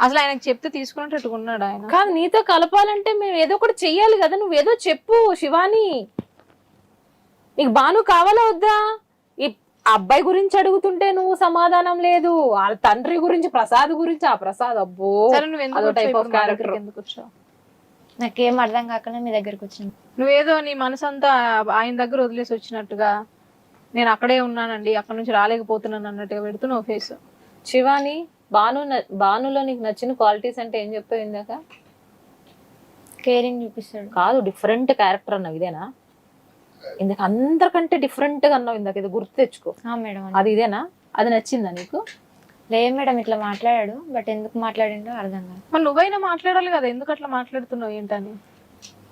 అసలు ఆయనకు చెప్తే తీసుకునేటట్టుగా ఉన్నాడు ఆయన. కాదు నీతో కలపాలంటే మేము ఏదో ఒకటి చెయ్యాలి కదా. నువ్వు ఏదో చెప్పు శివాని. నీకు బాను కావాలా వద్దా? ఈ అబ్బాయి గురించి అడుగుతుంటే నువ్వు సమాధానం లేదు. వాళ్ళ తండ్రి గురించి ప్రసాద్ గురించి ఆ ప్రసాద్ అబ్బో. అదో నాకేం అర్థం కాకుండా మీ దగ్గరికి వచ్చింది నువ్వేదో నీ మనసు అంతా ఆయన దగ్గర వదిలేసి వచ్చినట్టుగా నేను అక్కడే ఉన్నానండి అక్కడ నుంచి రాలేకపోతున్నాను అన్నట్టుగా పెడుతున్నావు ఫేస్ శివాని బాను బానులో నీకు నచ్చిన క్వాలిటీస్ అంటే ఏం చెప్పావు ఇందాక? కేరింగ్ చూపిస్తాడు. కాదు డిఫరెంట్ క్యారెక్టర్ అన్నావు ఇదేనా? ఇందాక అందరికంటే డిఫరెంట్గా అన్నావు ఇందాక ఇది గుర్తు తెచ్చుకో. ఆ మేడం. అది ఇదేనా? అది నచ్చిందా నీకు? లేదు మేడం ఇట్లా మాట్లాడాడు బట్ ఎందుకు మాట్లాడిండో అర్థం కాదు. మరి నువ్వైనా మాట్లాడాలి కదా ఎందుకు అట్లా మాట్లాడుతున్నావు ఏంటని?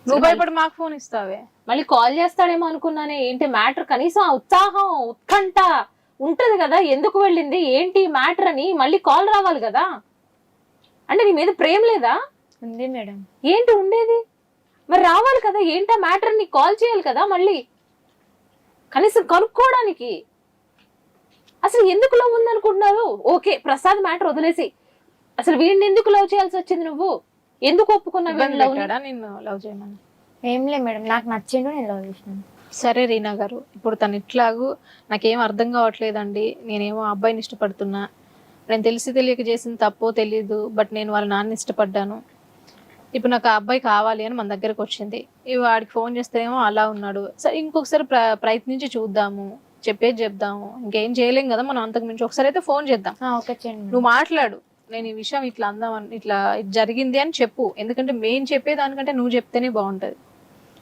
నువ్వు భయపడి మాకు ఫోన్ ఇస్తావే. మళ్ళీ కాల్ చేస్తాడేమో అనుకున్నానే ఏంటి మ్యాటర్ కనీసం ఆ ఉత్సాహం ఉత్కంఠ ఉంటది కదా ఎందుకు వెళ్ళింది ఏంటి మ్యాటర్ అని మళ్ళీ కాల్ రావాలి కదా. అంటే నీ మీద ప్రేమ లేదా? ఉంది మేడం. ఏంటి ఉండేది? మరి రావాలి కదా ఏంటా మ్యాటర్ని కాల్ చేయాలి కదా మళ్ళీ. కనీసం కనుక్కోవడానికి. అసలు ఎందుకు లవ్ ఉందనుకుంటున్నారు ఓకే ప్రసాద్ మ్యాటర్ వదిలేసి. అసలు వీడిని ఎందుకు లవ్ చేయాల్సి వచ్చింది నువ్వు? ఎందుకు ఒప్పుకున్నావు లవ్ లవ్ చేయమని? ఏం లేదు మేడం నాకు నచ్చిండు నేను లవ్ చేసినాను. సరే రీనా గారు ఇప్పుడు తను ఇట్లాగూ నాకేం అర్థం కావట్లేదండి. నేనేమో ఆ అబ్బాయిని ఇష్టపడుతున్నా. నేను తెలిసి తెలియక చేసిన తప్పో తెలీదు బట్ నేను వాళ్ళ నాన్న ఇష్టపడ్డాను. ఇప్పుడు నాకు ఆ అబ్బాయి కావాలి అని మన దగ్గరకు వచ్చింది. ఇవి వాడికి ఫోన్ చేస్తేనేమో అలా ఉన్నాడు. సరే ఇంకొకసారి ప్ర ప్రయత్నించి చూద్దాము. చెప్పేది చెప్దాము. ఇంకేం చేయలేం కదా మనం అంతకు మించి. ఒకసారి అయితే ఫోన్ చేద్దాం. నువ్వు మాట్లాడు. నేను ఈ విషయం ఇట్లా అందామని ఇట్లా ఇది జరిగింది అని చెప్పు. ఎందుకంటే మేము చెప్పేదానికంటే నువ్వు చెప్తేనే బాగుంటది.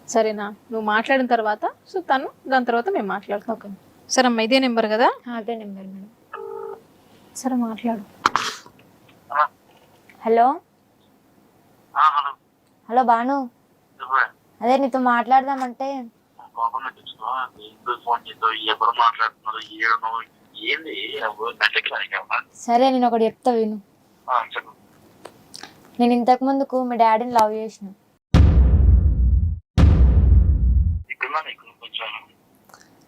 సరేనా? నువ్వు మాట్లాడిన తర్వాత సో తను దాని తర్వాత మేము మాట్లాడతాం. ఓకే. సరే అమ్మ ఇదే నెంబర్ కదా? ఆ, అదే నెంబర్ మేడం. సరే మాట్లాడు. హలో? హలో. హలో బాను. అదే నీతో మాట్లాడదామంటే. సరే నేను ఒకటి చెప్తా విను. నేను ఇంతకు ముందుకు మీ డాడీని లవ్ చేసిన. నీకు కొంచెం.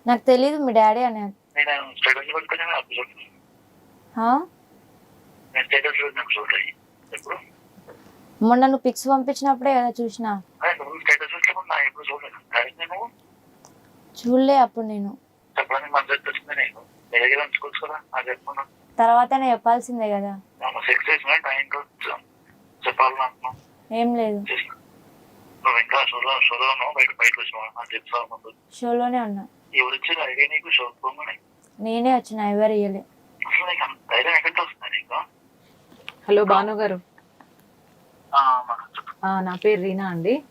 నాకు తెలియదు మీ డాడీ అని. నేను స్టేటస్ పెట్టుకుని అప్పుడు ఆ? నేను స్టేటస్ నాకు చూడాలి ఎప్పుడు? మొన్న నువ్వు పిక్స్ పంపించినప్పుడే కదా చూసిన. స్టేటస్ ఎప్పుడు చూడలేదు. నేను చూడలే అప్పుడు నేను. చెప్పడానికి మన దగ్గర వచ్చింది నేను మీ దగ్గర ఉంచుకోవచ్చు కదా నాకు చెప్పుకున్నాను తర్వాతనే చెప్పాల్సిందే కదా. సెక్స్ టైం ఏం లేదు. నువ్వు ఇంకా షోలో షోలో ఉన్నావు? బయట బయటకు వచ్చినావు? అని చెప్తావు ముందు షోలోనే ఉన్నా. ఎవరు ఇచ్చారు ఐడియా నీకు? షో నేనే వచ్చిన ఎవరు ఇయ్యలే. అసలు నీకు అంత ధైర్యం ఎక్కడ వస్తుంది నీకు? హలో భాను గారు. ఆ, మనం చెప్పు. ఆ, నా పేరు రీనా అండి.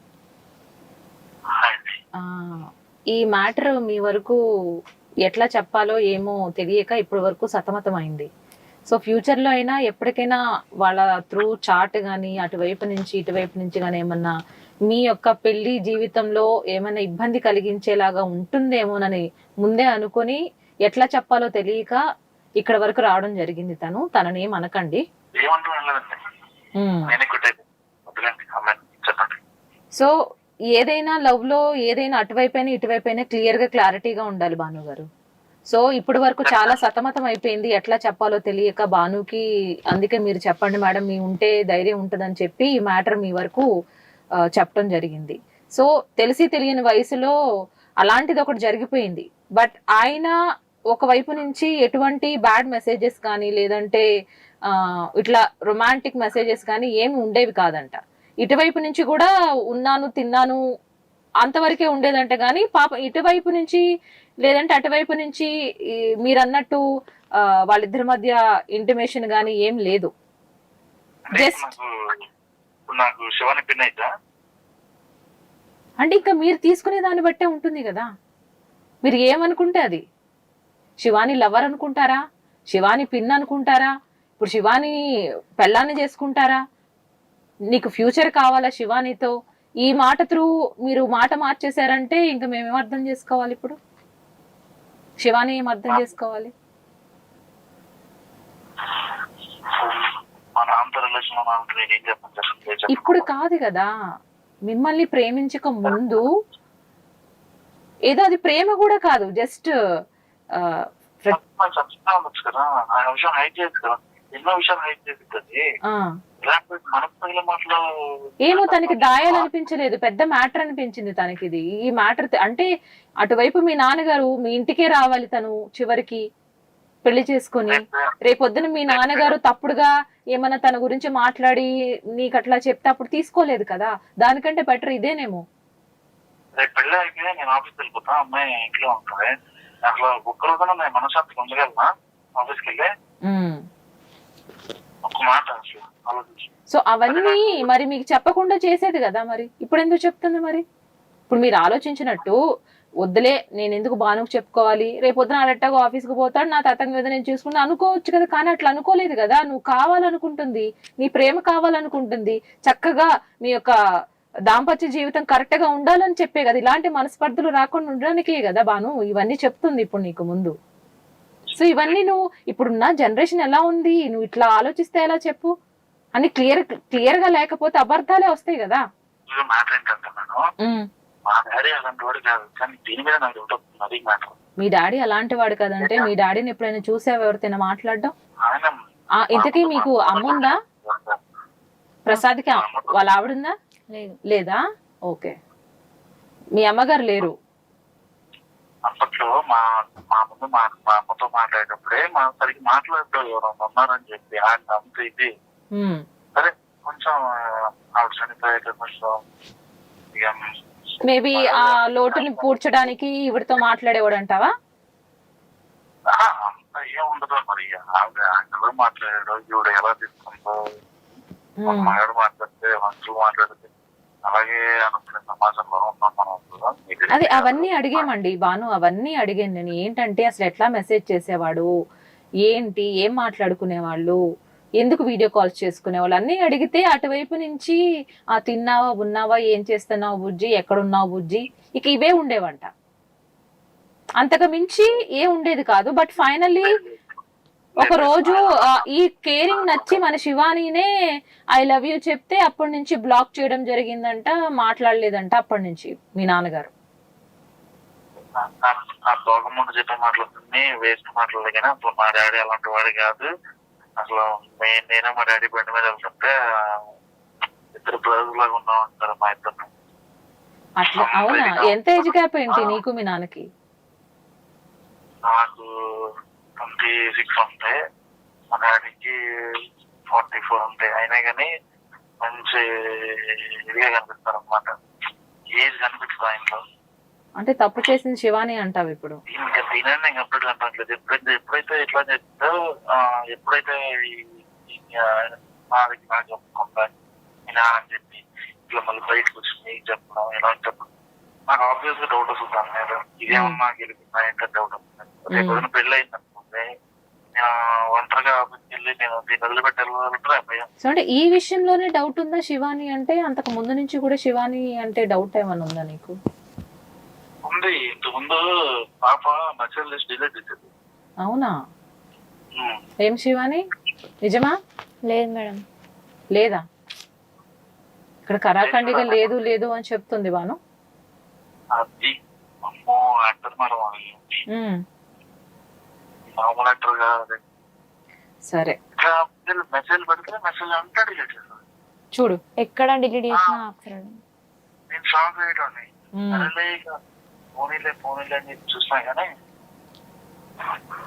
హాయ్ అండి. ఆ, ఈ మ్యాటర్ మీ వరకు ఎట్లా చెప్పాలో ఏమో తెలియక ఇప్పటి వరకు సతమతమైంది. సో ఫ్యూచర్లో అయినా ఎప్పటికైనా వాళ్ళ త్రూ చాట్ కానీ అటువైపు నుంచి ఇటువైపు నుంచి కానీ ఏమన్నా మీ యొక్క పెళ్ళి జీవితంలో ఏమైనా ఇబ్బంది కలిగించేలాగా ఉంటుందేమోనని ముందే అనుకొని ఎట్లా చెప్పాలో తెలియక ఇక్కడ వరకు రావడం జరిగింది తను. తనని అనకండి. సో ఏదైనా లవ్లో ఏదైనా అటువైపైనా ఇటువైపైనా క్లియర్గా క్లారిటీగా ఉండాలి భాను గారు సో ఇప్పటి వరకు చాలా సతమతం అయిపోయింది. ఎట్లా చెప్పాలో తెలియక భానుకి అందుకే మీరు చెప్పండి మేడం మీ ఉంటే ధైర్యం ఉంటుందని చెప్పి ఈ మ్యాటర్ మీ వరకు చెప్పడం జరిగింది. సో తెలిసి తెలియని వయసులో అలాంటిది ఒకటి జరిగిపోయింది. బట్ ఆయన ఒక వైపు నుంచి ఎటువంటి బ్యాడ్ మెసేజెస్ కానీ లేదంటే ఇట్లా రొమాంటిక్ మెసేజెస్ కానీ ఏమి ఉండేవి కాదంట. ఇటువైపు నుంచి కూడా ఉన్నాను తిన్నాను అంతవరకే ఉండేదంట. కానీ పాప ఇటువైపు నుంచి లేదంటే అటువైపు నుంచి మీరు అన్నట్టు వాళ్ళిద్దరి మధ్య ఇంటిమేషన్ కానీ ఏం లేదు. అంటే Just- నాకు ఇప్పుడు నాకు శివాని పిన్ అయితే అంటే ఇంకా మీరు తీసుకునే దాన్ని బట్టే ఉంటుంది కదా. మీరు ఏమనుకుంటే అది. శివాని లవర్ అనుకుంటారా? శివాని పిన్ అనుకుంటారా? ఇప్పుడు శివాని పెళ్ళాన్ని చేసుకుంటారా? నీకు ఫ్యూచర్ కావాలా శివానితో? ఈ మాట త్రూ మీరు మాట మార్చేశారంటే ఇంకా మేము అర్థం చేసుకోవాలి ఇప్పుడు? శివాని ఏం అర్థం చేసుకోవాలి. ఇప్పుడు కాదు కదా మిమ్మల్ని ప్రేమించక ముందు ఏదో అది ప్రేమ కూడా కాదు జస్ట్ ఎన్నో విషయాలు హైట్ చేస్తుంది ఏమో తనకి దాయాలనిపించలేదు పెద్ద మ్యాటర్ అనిపించింది తనకి ఇది. ఈ మ్యాటర్ అంటే అటువైపు మీ నాన్నగారు మీ ఇంటికే రావాలి తను చివరికి పెళ్ళి చేసుకుని. రేపొద్దున మీ నాన్నగారు తప్పుడుగా ఏమన్నా తన గురించి మాట్లాడి నీకు అట్లా చెప్తే అప్పుడు తీసుకోలేదు కదా. దానికంటే బెటర్ ఇదేనేమో. రేపు పెళ్ళి అయితే నేను ఆఫీస్కి వెళ్ళిపోతా అమ్మాయి ఇంట్లో ఉంటుంది. అసలు ఒక్క రోజున నేను మనశ్శాంతికి ఉండగలనా? ఆఫీస్కి వెళ్ళి ఉమ్. ఒక్క మాట అసలు ఆలోచించి సో అవన్నీ మరి మీకు చెప్పకుండా చేసేది కదా మరి? ఇప్పుడు ఎందుకు చెప్తుంది మరి? ఇప్పుడు మీరు ఆలోచించినట్టు వద్దులే నేను ఎందుకు బానుకు చెప్పుకోవాలి? రేపు పొద్దున అడట్టగా ఆఫీస్కి పోతాడు నా తాత మీద నేను చూసుకుంటా అనుకోవచ్చు కదా కానీ అట్లా అనుకోలేదు కదా. నువ్వు కావాలనుకుంటుంది నీ ప్రేమ కావాలనుకుంటుంది చక్కగా మీ యొక్క దాంపత్య జీవితం కరెక్ట్గా ఉండాలని చెప్పే కదా. ఇలాంటి మనస్పర్ధలు రాకుండా ఉండడానికే కదా బాను ఇవన్నీ చెప్తుంది ఇప్పుడు నీకు ముందు. సో ఇవన్నీ నువ్వు ఇప్పుడున్న జనరేషన్ ఎలా ఉంది? నువ్వు ఇట్లా ఆలోచిస్తే ఎలా చెప్పు? అని క్లియర్ క్లియర్గా లేకపోతే అబద్ధాలే వస్తాయి కదా. మ్యాటర్ మా డాడీ అలాంటి వాడు కాదు కానీ దీని మీద నాకు డౌట్ వస్తుంది అది మ్యాటర్. మీ డాడీ అలాంటి వాడు కదంటే మీ డాడీని ఎప్పుడైనా చూసావా ఎవరితోనే మాట్లాడడం? ఆయన ఇంతకీ మీకు అమ్ముందా ప్రసాద్కి ఆ- వాళ్ళ ఆవిడుందా? లేదు. లేదా? ఓకే. మీ అమ్మగారు లేరు. అప్పట్లో మా మా ముందు మా అమ్మతో మాట్లాడేటప్పుడే మా సరిగ్గా మాట్లాడటం ఎవరన్నా ఉన్నారని చెప్పి ఆయన అంత ఇది. సరే కొంచెం ఆవిడ చనిపోయాక కొంచెం ఇక మేబీ ఆ లోటుని పూడ్చడానికి ఈవిడతో మాట్లాడేవాడు అంటావా ఆ, అంత ఏం ఉండదు మరి ఆవిడ ఎలా మాట్లాడాడు ఈవిడ ఎలా తీసుకుందో. ఉమ్. మగాడు మాట్లాడితే మాట్లాడితే. అలాగే అనుకునే సమాజంలో ఉన్నాం మనం అది. అవన్నీ అడిగేమండి బాను అవన్నీ అడిగాను నేను. ఏంటంటే అసలు ఎట్లా మెసేజ్ చేసేవాడు? ఏంటి? ఏం మాట్లాడుకునేవాళ్ళు? ఎందుకు వీడియో కాల్స్ చేసుకునేవాళ్ళు అన్నీ అడిగితే అటువైపు నుంచి ఆ తిన్నావా ఉన్నావా ఏం చేస్తున్నావు బుజ్జి? ఎక్కడున్నావు బుజ్జి? ఇక ఇవే ఉండేవంట. అంతకు మించి ఏ ఉండేది కాదు. బట్ ఫైనల్లీ ఒక రోజు ఈ కేరింగ్ నచ్చి మన శివానీనే ఐ లవ్ యూ చెప్తే అప్పటి నుంచి బ్లాక్ చేయడం జరిగిందంట మాట్లాడలేదంట అప్పటి నుంచి మీ నాన్నగారు. ఆ- చెప్పే వేస్ట్ మాటలు కానీ మా డాడీ అలాంటి వాడు కాదు. అసలు నేను మా డాడీ బండి మీద వెళ్తుంటే ఇద్దరు బ్రదర్స్ లాగా ఉన్నాం అంటారు మా ఇద్దరు అట్లా? అవునా? ఎంత ఏజ్ గ్యాప్ ఏంటి నీకు మీ నాన్నకి? నాకు ట్వంటీ సిక్స్ ఉంటాయి మా డాడీకి ఫార్టీ ఫోర్ ఉంటాయి అయినా కానీ మంచి ఇదిగా కనిపిస్తారు అనమాట ఏజ్ కనిపిస్తుంది ఆయనలో. అంటే తప్పు చేసింది శివాని అంటావు ఇప్పుడు? అయినా నేను కంప్లీట్ అంటలేదు ఎప్పుడైతే ఎప్పుడైతే ఎట్లా చెప్తే ఎప్పుడైతే ఈ- నాకు చెప్పుకుంటా ఇలా అని చెప్పి ఇట్లా మళ్ళీ బయటకు వచ్చి చెప్పడం ఇలా అని చెప్పడం నాకు ఆబ్వియస్గా డౌట్ వస్తుంది దాని మీద ఇదేమన్నా గెలిపిందా ఏంటో డౌట్ వస్తుంది రేపు ఏదైనా పెళ్ళి అయింది అనుకుంటే ఒంటరిగా ఆఫీస్కి వెళ్ళి నేను దీన్ని వదిలిపెట్టాలంటే భయం సో అంటే ఈ విషయంలోనే డౌట్ ఉందా శివాని అంటే అంతకు ముందు నుంచి కూడా శివాని అంటే డౌట్ ఏమైనా ఉందా నీకు ఉంది. ఇంత ముందు పాప మెసేజ్ లిస్ట్ డిలీట్ చేసేది. అవునా. ఏం శివాని? నిజమా? లేదు మేడం. లేదా? ఇక్కడ కరాఖండిగా లేదు లేదు అని చెప్తుంది బాను అది అమ్మో యాక్టర్ మేడం అది. ఉమ్, మామూలు యాక్టర్ కాదు సరే. ఇట్లా మెసేజ్ పెడితే మెసేజ్ అంతా డిలీట్ చేస్తాను చూడు. ఎక్కడ డిలీట్ చేసినా నేను షాక్ అయ్యేటోని పోనీలే పోనీలే అని చెప్పి చూసినా కానీ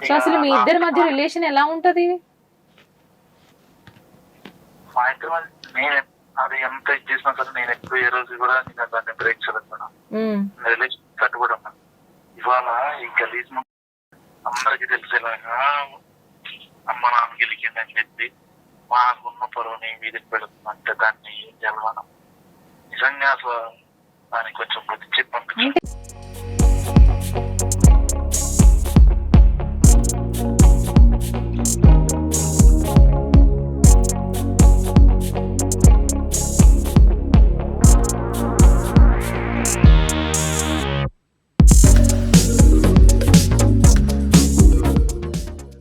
సో అసలు మీ ఇద్దరి మధ్య రిలేషన్ ఎలా ఉంటది? మా ఇద్దరి మధ్య నేను అది ఎంత ఇది చేసినా సరే నేను ఎక్కువ ఏ రోజు కూడా నేను దాన్ని బ్రేక్ చేయలేదు ఉమ్, రిలేషన్ కట్టుబడి ఉన్నాను ఇవాళ ఈ గలీజ్ అందరికి తెలిసేలాగా అమ్మ నాన్న గెలికిందని చెప్పి మాకున్న పొరవని వీధికి పెడుతుందంటే దాన్ని గెలవడం నిజంగా అసలు దానికి కొంచెం బుద్ధి చెప్పి పంపించాను అంటే